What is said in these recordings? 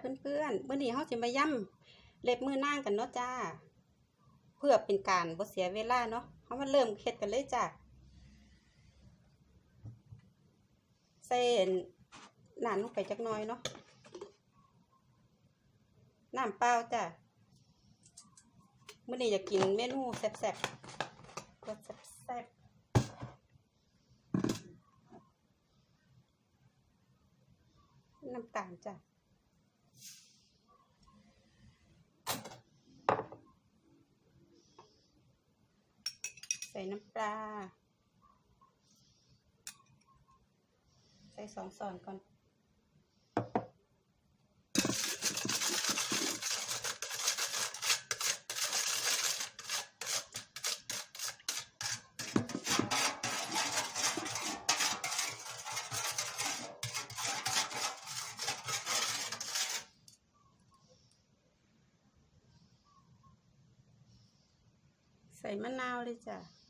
เพื่อนๆมื้อนี้เฮาสิมาย่ำเล็บมือนางกันเนาะจ้า เพื่อเป็นการบ่เสียเวลาเนาะเฮามาเริ่มเฮ็ดกันเลยจ้าใส่น้ำลงไปจักน่อยเนาะน้ำเปล่าจ้าเมื้อนี้อยากกินเมนูแซ่บๆรสแซ่บๆน้ำตาลจ้ะ ใส่น้ำปลา ใส่สองส่อนก่อนใส่มะนาวเลยจ้ะ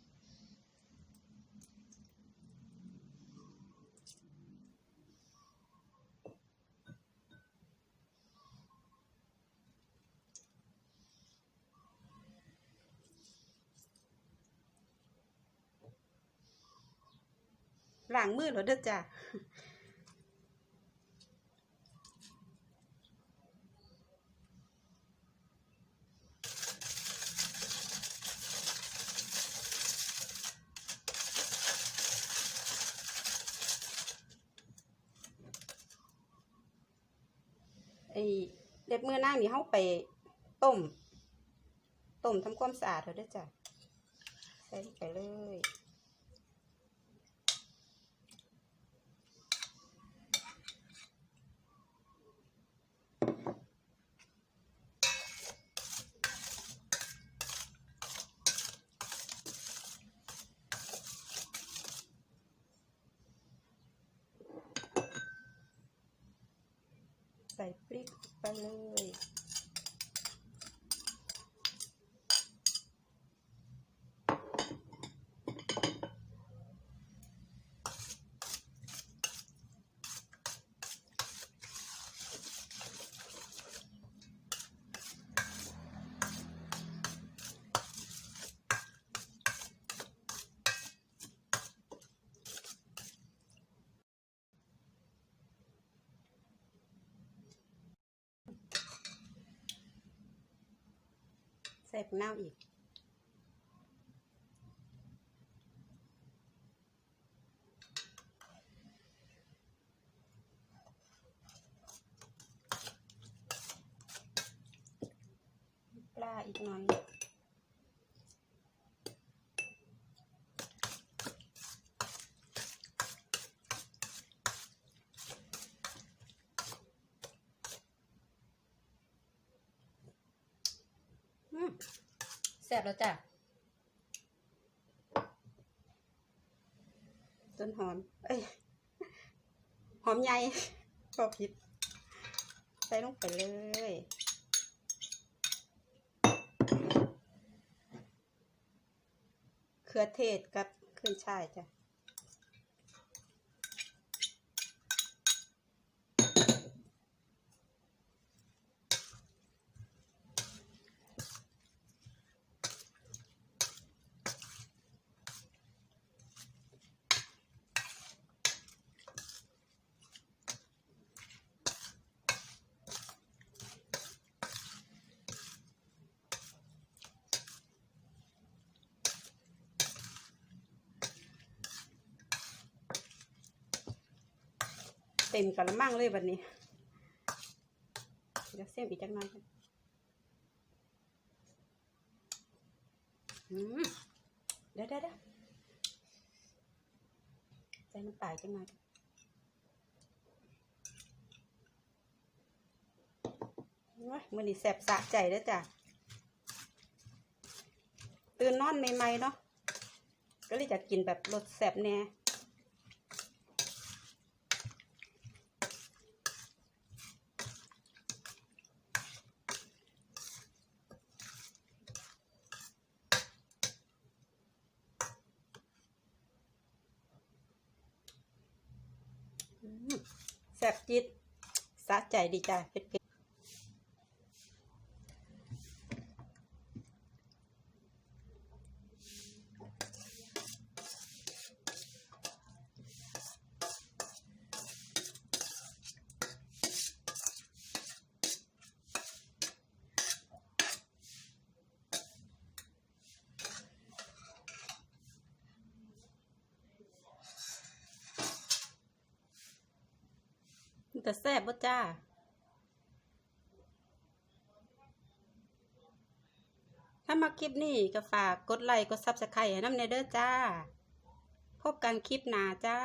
ล้างมือแล้วเด้อจ้ะไอ้เล็บมือนางนี่เฮาไปต้ม ต้มทำความสะอาดเถอะเด้จ้ะใส่ไปเลย ใส่พริกไปเลย ใส่ผักเน่าอีก ปลาอีกหน่อย แซ่บแล้วจ้ะ ต้นหอม เอ้ย หอมใหญ่ก็ผิด ใส่ลงไปเลยเครือเทศกับขึ้นช่ายจ้ะ เต็มกระมังเลยวันนี้เดี๋ยวเส้นอีกจักหน่อยกันอืมเดี๋ยวเดี๋ยวเดี๋ยวใส่น้ำปลาอีกจักหน่อยว้ามันนี่แสบสะใจเด้อจ้ะตื่นนอนใหม่ๆเนาะก็เลยจะกินแบบรสแสบแน่ อืม แซ่บจิตสะใจดีจ้าเผ็ด แต่แซ่บบ่จ้าถ้ามาคลิปนี้ก็ฝากกดไลค์กดซับสไครต์ให้น้ำเนเด้อจ้า พบกันคลิปหน้าจ้า